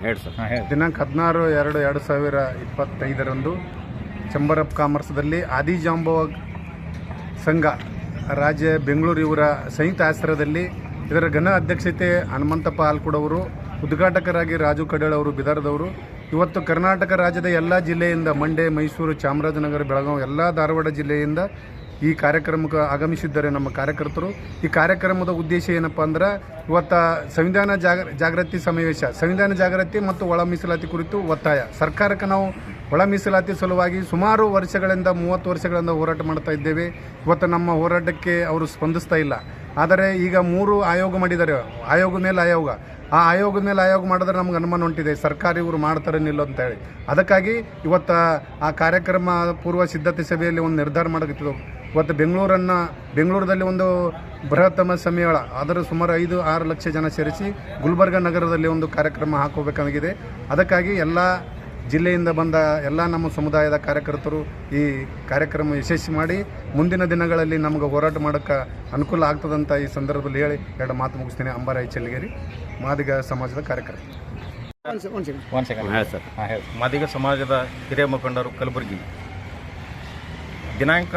ಹೇಳಿ. ಸರ್ ದಿನಾಂಕ ಹದಿನಾರು ಎರಡು ಎರಡು ಸಾವಿರ ಇಪ್ಪತ್ತೈದರಂದು ಚಂಬರ್ ಆಫ್ ಕಾಮರ್ಸ್ದಲ್ಲಿ ಆದಿಜಾಂಬವ ಸಂಘ ರಾಜ್ಯ ಬೆಂಗಳೂರು ಇವರ ಸಂಯುಕ್ತ ಆಶ್ರಯದಲ್ಲಿ ಇದರ ಘನ ಅಧ್ಯಕ್ಷತೆ ಹನುಮಂತಪ್ಪ ಆಲ್ಕುಡವರು ಉದ್ಘಾಟಕರಾಗಿ ರಾಜು ಕಡೇಳ್ ಅವರು ಬಿದರ್ದವರು ಇವತ್ತು ಕರ್ನಾಟಕ ರಾಜ್ಯದ ಎಲ್ಲ ಜಿಲ್ಲೆಯಿಂದ ಮಂಡ್ಯ ಮೈಸೂರು ಚಾಮರಾಜನಗರ ಬೆಳಗಾವಿ ಎಲ್ಲ ಧಾರವಾಡ ಜಿಲ್ಲೆಯಿಂದ ಈ ಕಾರ್ಯಕ್ರಮಕ್ಕೆ ಆಗಮಿಸಿದ್ದಾರೆ ನಮ್ಮ ಕಾರ್ಯಕರ್ತರು. ಈ ಕಾರ್ಯಕ್ರಮದ ಉದ್ದೇಶ ಏನಪ್ಪ ಅಂದ್ರೆ, ಇವತ್ತು ಸಂವಿಧಾನ ಜಾಗ, ಜಾಗೃತಿ ಸಮಾವೇಶ. ಸಂವಿಧಾನ ಜಾಗೃತಿ ಮತ್ತು ಒಳ ಮೀಸಲಾತಿ ಕುರಿತು ಒತ್ತಾಯ. ಸರ್ಕಾರಕ್ಕೆ ನಾವು ಒಳ ಮೀಸಲಾತಿ ಸಲುವಾಗಿ ಸುಮಾರು ವರ್ಷಗಳಿಂದ, ಮೂವತ್ತು ವರ್ಷಗಳಿಂದ ಹೋರಾಟ ಮಾಡ್ತಾ ಇದ್ದೇವೆ. ಇವತ್ತು ನಮ್ಮ ಹೋರಾಟಕ್ಕೆ ಅವರು ಸ್ಪಂದಿಸ್ತಾ ಇಲ್ಲ. ಆದರೆ ಈಗ ಮೂರು ಆಯೋಗ ಮಾಡಿದ್ದಾರೆ. ಆಯೋಗ ಮೇಲೆ ಆಯೋಗ. ಆ ಆಯೋಗದ ಮೇಲೆ ಆಯೋಗ ಮಾಡಿದ್ರೆ ನಮ್ಗೆ ಅನುಮಾನ ಹೊಂಟಿದೆ ಸರ್ಕಾರ ಇವರು ಮಾಡ್ತಾರೆ ನಿಲ್ಲೋ ಅಂತ ಹೇಳಿ. ಅದಕ್ಕಾಗಿ ಇವತ್ತು ಆ ಕಾರ್ಯಕ್ರಮ ಪೂರ್ವ ಸಿದ್ಧತೆ ಸಭೆಯಲ್ಲಿ ಒಂದು ನಿರ್ಧಾರ ಮಾಡಕತ್ತಿದ್ದೆವು ಇವತ್ತು ಬೆಂಗಳೂರನ್ನು ಬೆಂಗಳೂರಲ್ಲಿ ಒಂದು ಬೃಹತ್ತಮ ಸಮ್ಮೇಳ ಅದರ ಸುಮಾರು ಐದು ಆರು ಲಕ್ಷ ಜನ ಸೇರಿಸಿ ಗುಲ್ಬರ್ಗ ನಗರದಲ್ಲಿ ಒಂದು ಕಾರ್ಯಕ್ರಮ ಹಾಕೋಬೇಕಾಗಿದೆ ಅದಕ್ಕಾಗಿ ಎಲ್ಲ ಜಿಲ್ಲೆಯಿಂದ ಬಂದ ಎಲ್ಲ ನಮ್ಮ ಸಮುದಾಯದ ಕಾರ್ಯಕರ್ತರು ಈ ಕಾರ್ಯಕ್ರಮ ಯಶಸ್ವಿ ಮಾಡಿ ಮುಂದಿನ ದಿನಗಳಲ್ಲಿ ನಮಗೆ ಹೋರಾಟ ಮಾಡೋಕ್ಕೆ ಅನುಕೂಲ ಆಗ್ತದಂತ ಈ ಸಂದರ್ಭದಲ್ಲಿ ಹೇಳಿ ಎರಡು ಮಾತು ಮುಗಿಸ್ತೇನೆ. ಅಂಬಾರಾಯಿ ಚೆಲ್ಲಿಗೇರಿ ಮಾದಿಗ ಸಮಾಜದ ಕಾರ್ಯಕರ್ತ ಮಾದಿಗ ಸಮಾಜದ ಹಿರಿಯ ಮುಖಂಡರು ಕಲಬುರಗಿ. ದಿನಾಂಕ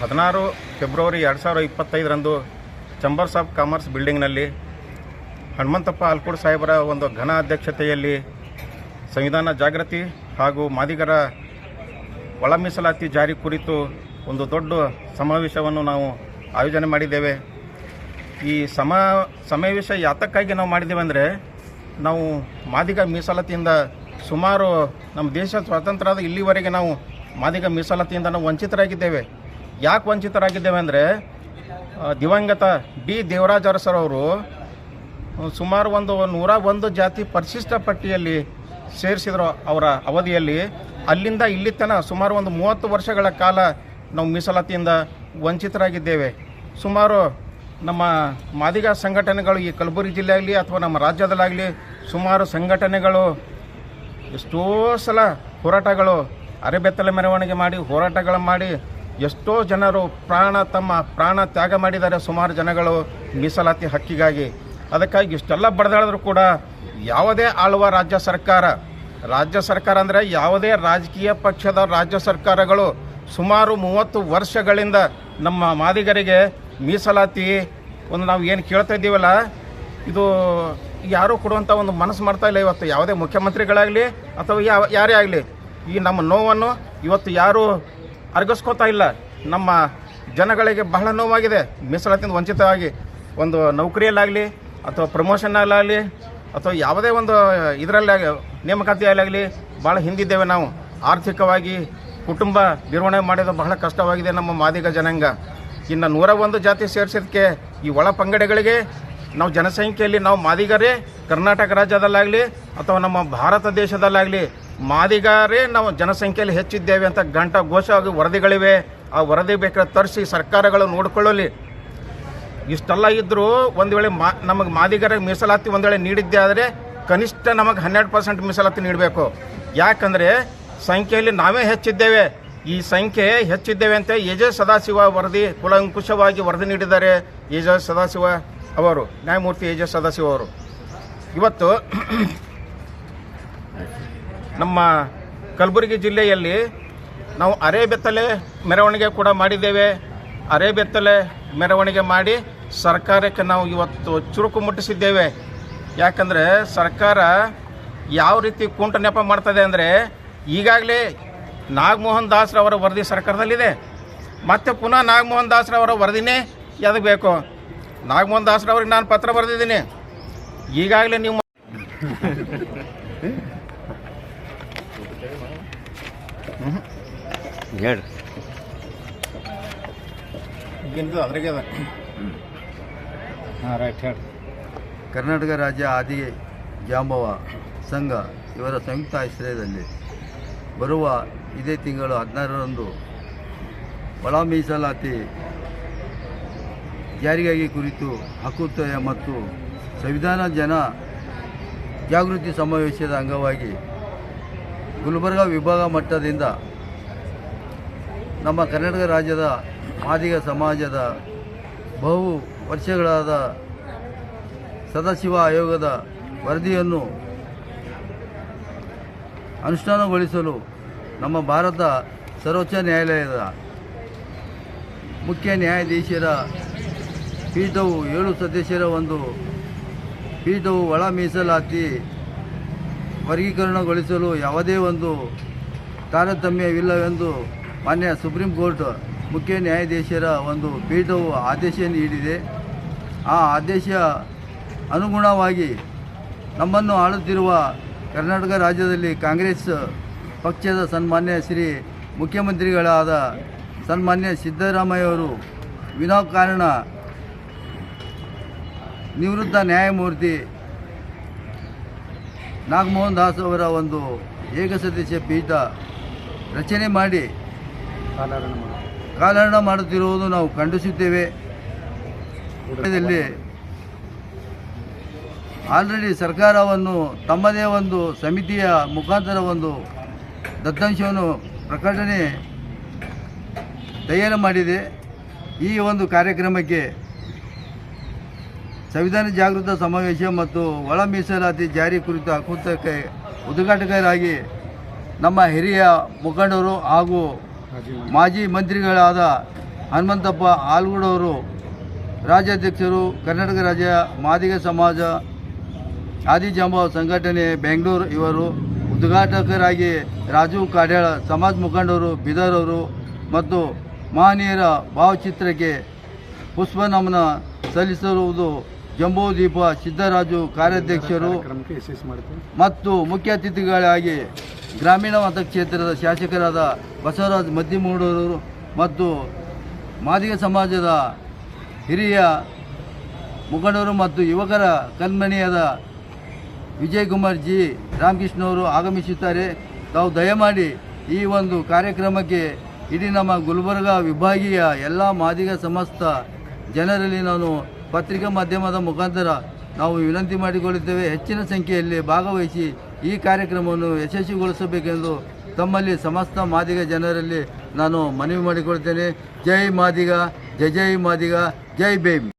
ಹದಿನಾರು ಫೆಬ್ರವರಿ ಎರಡು ಸಾವಿರ ಇಪ್ಪತ್ತೈದರಂದು ಚಂಬರ್ಸ್ ಆಫ್ ಕಾಮರ್ಸ್ ಬಿಲ್ಡಿಂಗ್ನಲ್ಲಿ ಹನುಮಂತಪ್ಪ ಆಲ್ಕೂಡ್ ಸಾಹೇಬರ ಒಂದು ಘನ ಅಧ್ಯಕ್ಷತೆಯಲ್ಲಿ ಸಂವಿಧಾನ ಜಾಗೃತಿ ಹಾಗೂ ಮಾದಿಗರ ಒಳ ಮೀಸಲಾತಿ ಜಾರಿ ಕುರಿತು ಒಂದು ದೊಡ್ಡ ಸಮಾವೇಶವನ್ನು ನಾವು ಆಯೋಜನೆ ಮಾಡಿದ್ದೇವೆ. ಈ ಸಮ ಸಮಾವೇಶ ಯಾತಕ್ಕಾಗಿ ನಾವು ಮಾಡಿದ್ದೇವೆ ಅಂದರೆ ನಾವು ಮಾದಿಗ ಮೀಸಲಾತಿಯಿಂದ ಸುಮಾರು ನಮ್ಮ ದೇಶ ಸ್ವಾತಂತ್ರ್ಯದ ಇಲ್ಲಿವರೆಗೆ ನಾವು ಮಾದಿಗ ಮೀಸಲಾತಿಯಿಂದ ನಾವು ವಂಚಿತರಾಗಿದ್ದೇವೆ. ಯಾಕೆ ವಂಚಿತರಾಗಿದ್ದೇವೆ ಅಂದರೆ ದಿವಂಗತ ಡಿ ದೇವರಾಜ ಅವರು ಸುಮಾರು ಒಂದು ನೂರ ಒಂದು ಜಾತಿ ಪರಿಶಿಷ್ಟ ಪಟ್ಟಿಯಲ್ಲಿ ಸೇರಿಸಿದ್ರು ಅವರ ಅವಧಿಯಲ್ಲಿ. ಅಲ್ಲಿಂದ ಇಲ್ಲಿ ತನಕ ಸುಮಾರು ಒಂದು ಮೂವತ್ತು ವರ್ಷಗಳ ಕಾಲ ನಾವು ಮೀಸಲಾತಿಯಿಂದ ವಂಚಿತರಾಗಿದ್ದೇವೆ. ಸುಮಾರು ನಮ್ಮ ಮಾದಿಗ ಸಂಘಟನೆಗಳು ಈ ಕಲಬುರಗಿ ಜಿಲ್ಲೆಯಲ್ಲಿ ಅಥವಾ ನಮ್ಮ ರಾಜ್ಯದಲ್ಲಾಗಲಿ ಸುಮಾರು ಸಂಘಟನೆಗಳು ಎಷ್ಟೋ ಸಲ ಹೋರಾಟಗಳು ಅರೆಬೆತ್ತಲೆ ಮೆರವಣಿಗೆ ಮಾಡಿ, ಹೋರಾಟಗಳು ಮಾಡಿ ಎಷ್ಟೋ ಜನರು ಪ್ರಾಣ ತಮ್ಮ ಪ್ರಾಣ ತ್ಯಾಗ ಮಾಡಿದ್ದಾರೆ. ಸುಮಾರು ಜನಗಳು ಮೀಸಲಾತಿ ಹಕ್ಕಿಗಾಗಿ. ಅದಕ್ಕಾಗಿ ಇಷ್ಟೆಲ್ಲ ಬಡದಾಡಿದ್ರು ಕೂಡ ಯಾವುದೇ ಆಳುವ ರಾಜ್ಯ ಸರ್ಕಾರ ರಾಜ್ಯ ಸರ್ಕಾರ ಅಂದರೆ ಯಾವುದೇ ರಾಜಕೀಯ ಪಕ್ಷದ ರಾಜ್ಯ ಸರ್ಕಾರಗಳು ಸುಮಾರು ಮೂವತ್ತು ವರ್ಷಗಳಿಂದ ನಮ್ಮ ಮಾದಿಗರಿಗೆ ಮೀಸಲಾತಿ ಒಂದು ನಾವು ಏನು ಕೇಳ್ತಾ ಇದ್ದೀವಲ್ಲ, ಇದು ಯಾರೂ ಕೊಡುವಂಥ ಒಂದು ಮನಸ್ಸು ಮಾಡ್ತಾ ಇಲ್ಲ ಇವತ್ತು. ಯಾವುದೇ ಮುಖ್ಯಮಂತ್ರಿಗಳಾಗಲಿ ಅಥವಾ ಯಾವ, ಯಾರೇ ಆಗಲಿ, ಈ ನಮ್ಮ ನೋವನ್ನು ಇವತ್ತು ಯಾರೂ ಅರ್ಗಿಸ್ಕೋತಾ ಇಲ್ಲ. ನಮ್ಮ ಜನಗಳಿಗೆ ಬಹಳ ನೋವಾಗಿದೆ. ಮೀಸಲಾತಿಯಿಂದ ವಂಚಿತವಾಗಿ ಒಂದು ನೌಕರಿಯಲ್ಲಾಗಲಿ ಅಥವಾ ಪ್ರಮೋಷನ್ನಲ್ಲಾಗಲಿ ಅಥವಾ ಯಾವುದೇ ಒಂದು ಇದರಲ್ಲಿ ನೇಮಕಾತಿಯಲ್ಲಾಗಲಿ ಭಾಳ ಹಿಂದಿದ್ದೇವೆ ನಾವು. ಆರ್ಥಿಕವಾಗಿ ಕುಟುಂಬ ನಿರ್ವಹಣೆ ಮಾಡೋದು ಬಹಳ ಕಷ್ಟವಾಗಿದೆ ನಮ್ಮ ಮಾದಿಗ ಜನಾಂಗ. ಇನ್ನು ನೂರ ಒಂದು ಜಾತಿ ಸೇರಿಸೋದಕ್ಕೆ ಈ ಒಳ ಪಂಗಡಗಳಿಗೆ ನಾವು ಜನಸಂಖ್ಯೆಯಲ್ಲಿ ನಾವು ಮಾದಿಗರೇ ಕರ್ನಾಟಕ ರಾಜ್ಯದಲ್ಲಾಗಲಿ ಅಥವಾ ನಮ್ಮ ಭಾರತ ದೇಶದಲ್ಲಾಗಲಿ ಮಾದಿಗರೇ ನಾವು ಜನಸಂಖ್ಯೆಯಲ್ಲಿ ಹೆಚ್ಚಿದ್ದೇವೆ ಅಂತ ಗಂಟ ಘೋಷವಾಗಿ ವರದಿಗಳಿವೆ. ಆ ವರದಿ ಬೇಕಾದ್ರೆ ತರಿಸಿ ಸರ್ಕಾರಗಳು ನೋಡಿಕೊಳ್ಳಲಿ. ಇಷ್ಟೆಲ್ಲ ಇದ್ದರೂ ಒಂದು ವೇಳೆ ಮಾ, ನಮಗೆ ಮಾದಿಗರ ಮೀಸಲಾತಿ ಒಂದು ವೇಳೆ ನೀಡಿದ್ದೇ ಆದರೆ ಕನಿಷ್ಠ ನಮಗೆ ಹನ್ನೆರಡು ಪರ್ಸೆಂಟ್ ಮೀಸಲಾತಿ ನೀಡಬೇಕು. ಯಾಕಂದರೆ ಸಂಖ್ಯೆಯಲ್ಲಿ ನಾವೇ ಹೆಚ್ಚಿದ್ದೇವೆ. ಈ ಸಂಖ್ಯೆ ಹೆಚ್ಚಿದ್ದೇವೆ ಅಂತ ಎ ಜೆ ಸದಾಶಿವ ವರದಿ ಕುಲಂಕುಷವಾಗಿ ವರದಿ ನೀಡಿದ್ದಾರೆ. ಎ ಜೆ ಸದಾಶಿವ ಅವರು, ನ್ಯಾಯಮೂರ್ತಿ ಎ ಜೆ ಸದಾಶಿವ ಅವರು. ಇವತ್ತು ನಮ್ಮ ಕಲಬುರಗಿ ಜಿಲ್ಲೆಯಲ್ಲಿ ನಾವು ಅರೆಬೆತ್ತಲೆ ಮೆರವಣಿಗೆ ಕೂಡ ಮಾಡಿದ್ದೇವೆ. ಅರೆಬೆತ್ತಲೆ ಮೆರವಣಿಗೆ ಮಾಡಿ ಸರ್ಕಾರಕ್ಕೆ ನಾವು ಇವತ್ತು ಚುರುಕು ಮುಟ್ಟಿಸಿದ್ದೇವೆ. ಯಾಕಂದರೆ ಸರ್ಕಾರ ಯಾವ ರೀತಿ ಕುಂಟ ನೆಪ ಮಾಡ್ತದೆ ಅಂದರೆ ಈಗಾಗಲೇ ನಾಗಮೋಹನ್ ದಾಸ್ರವರ ವರದಿ ಸರ್ಕಾರದಲ್ಲಿದೆ. ಮತ್ತೆ ಪುನಃ ನಾಗಮೋಹನ್ ದಾಸ್ರವರ ವರದಿನೇ ಎದಕ್ಕೆ ಬೇಕು? ನಾಗಮೋಹನ್ ದಾಸ್ರವ್ರಿಗೆ ನಾನು ಪತ್ರ ಬರೆದಿದ್ದೀನಿ. ಈಗಾಗಲೇ ನೀವು ಹೇಳಿ ಅದ್ರಾಗೆ ಅದ. ಹಾಂ ರೈಟ್ ಹೇಳಿ ಕರ್ನಾಟಕ ರಾಜ್ಯ ಆದಿ ಜಾಂಬವ ಸಂಘ ಇವರ ಸಂಯುಕ್ತ ಆಶ್ರಯದಲ್ಲಿ ಬರುವ ಇದೇ ತಿಂಗಳು ಹದಿನಾರರಂದು ಒಳ ಮೀಸಲಾತಿ ಜಾರಿಗಾಗಿ ಕುರಿತು ಹಕ್ಕುತ್ತಯ ಮತ್ತು ಸಂವಿಧಾನ ಜನ ಜಾಗೃತಿ ಸಮಾವೇಶದ ಅಂಗವಾಗಿ ಗುಲ್ಬರ್ಗ ವಿಭಾಗ ಮಟ್ಟದಿಂದ ನಮ್ಮ ಕರ್ನಾಟಕ ರಾಜ್ಯದ ಆದಿಗ ಸಮಾಜದ ಬಹು ವರ್ಷಗಳಾದ ಸದಾಶಿವ ಆಯೋಗದ ವರದಿಯನ್ನು ಅನುಷ್ಠಾನಗೊಳಿಸಲು ನಮ್ಮ ಭಾರತ ಸರ್ವೋಚ್ಚ ನ್ಯಾಯಾಲಯದ ಮುಖ್ಯ ನ್ಯಾಯಾಧೀಶರ ಪೀಠವು ಏಳು ಸದಸ್ಯರ ಒಂದು ಪೀಠವು ಒಳ ಮೀಸಲಾತಿ ವರ್ಗೀಕರಣಗೊಳಿಸಲು ಯಾವುದೇ ಒಂದು ತಾರತಮ್ಯವಿಲ್ಲವೆಂದು ಮಾನ್ಯ ಸುಪ್ರೀಂ ಕೋರ್ಟ್ ಮುಖ್ಯ ನ್ಯಾಯಾಧೀಶರ ಒಂದು ಪೀಠವು ಆದೇಶ ನೀಡಿದೆ. ಆ ಆದೇಶ ಅನುಗುಣವಾಗಿ ನಮ್ಮನ್ನು ಆಳುತ್ತಿರುವ ಕರ್ನಾಟಕ ರಾಜ್ಯದಲ್ಲಿ ಕಾಂಗ್ರೆಸ್ ಪಕ್ಷದ ಸನ್ಮಾನ್ಯ ಶ್ರೀ ಮುಖ್ಯಮಂತ್ರಿಗಳಾದ ಸನ್ಮಾನ್ಯ ಸಿದ್ದರಾಮಯ್ಯವರು ವಿನಾಕಾರಣ ನಿವೃತ್ತ ನ್ಯಾಯಮೂರ್ತಿ ನಾಗಮೋಹನ್ ದಾಸ್ ಅವರ ಒಂದು ಏಕಸದಸ್ಯ ಪೀಠ ರಚನೆ ಮಾಡಿ ಕಾಲಹರಣ ಮಾಡುತ್ತಿರುವುದು ನಾವು ಖಂಡಿಸುತ್ತೇವೆ. ಆಲ್ರೆಡಿ ಸರ್ಕಾರವನ್ನು ತಮ್ಮದೇ ಒಂದು ಸಮಿತಿಯ ಮುಖಾಂತರ ಒಂದು ದತ್ತಾಂಶವನ್ನು ಪ್ರಕಟಣೆ ತಯಾರು ಮಾಡಿದೆ. ಈ ಒಂದು ಕಾರ್ಯಕ್ರಮಕ್ಕೆ ಸಂವಿಧಾನ ಜಾಗೃತ ಸಮಾವೇಶ ಮತ್ತು ಒಳ ಮೀಸಲಾತಿ ಜಾರಿ ಕುರಿತ ಹಕ್ಕುತ್ತಕ್ಕೆ ಉದ್ಘಾಟಕರಾಗಿ ನಮ್ಮ ಹಿರಿಯ ಮುಖಂಡರು ಹಾಗೂ ಮಾಜಿ ಮಂತ್ರಿಗಳಾದ ಹನುಮಂತಪ್ಪ ಆಲ್ಗೂಡವರು, ರಾಜ್ಯಾಧ್ಯಕ್ಷರು, ಕರ್ನಾಟಕ ರಾಜ್ಯ ಮಾದಿಗ ಸಮಾಜ ಆದಿಜಾಂಬ ಸಂಘಟನೆ ಬೆಂಗಳೂರು ಇವರು, ಉದ್ಘಾಟಕರಾಗಿ ರಾಜೀವ್ ಕಾಡ್ಯಾಳ, ಸಮಾಜ ಮುಖಂಡರು ಬಿದರ್ ಅವರು ಮತ್ತು ಮಹನೀಯರ ಭಾವಚಿತ್ರಕ್ಕೆ ಪುಷ್ಪ ನಮನ ಸಲ್ಲಿಸಿರುವುದು ಜಂಬೂದೀಪ ಸಿದ್ದರಾಜು ಕಾರ್ಯಾಧ್ಯಕ್ಷರು ಮತ್ತು ಮುಖ್ಯ ಅತಿಥಿಗಳಾಗಿ ಗ್ರಾಮೀಣ ಮತಕ್ಷೇತ್ರದ ಶಾಸಕರಾದ ಬಸವರಾಜ್ ಮದ್ದಿಮೂಡೂರು ಮತ್ತು ಮಾದಿಗ ಸಮಾಜದ ಹಿರಿಯ ಮುಖಂಡರು ಮತ್ತು ಯುವಕರ ಕಣ್ಮಣಿಯಾದ ವಿಜಯ್ ಕುಮಾರ್ ಜಿ ರಾಮಕೃಷ್ಣ ಅವರು ಆಗಮಿಸುತ್ತಾರೆ. ತಾವು ದಯಮಾಡಿ ಈ ಒಂದು ಕಾರ್ಯಕ್ರಮಕ್ಕೆ ಇಡೀ ನಮ್ಮ ಗುಲ್ಬರ್ಗ ವಿಭಾಗೀಯ ಎಲ್ಲ ಮಾದಿಗ ಸಮಸ್ತ ಜನರಲ್ಲಿ ನಾನು ಪತ್ರಿಕಾ ಮಾಧ್ಯಮದ ಮುಖಾಂತರ ನಾವು ವಿನಂತಿ ಮಾಡಿಕೊಳ್ಳುತ್ತೇವೆ ಹೆಚ್ಚಿನ ಸಂಖ್ಯೆಯಲ್ಲಿ ಭಾಗವಹಿಸಿ ಈ ಕಾರ್ಯಕ್ರಮವನ್ನು ಯಶಸ್ವಿಗೊಳಿಸಬೇಕೆಂದು ತಮ್ಮಲ್ಲಿ ಸಮಸ್ತ ಮಾದಿಗ ಜನರಲ್ಲಿ ನಾನು ಮನವಿ ಮಾಡಿಕೊಳ್ತೇನೆ ಜೈ ಮಾದಿಗ, ಜೈ ಜೈ ಮಾದಿಗ, ಜೈ ಭೀಮ್.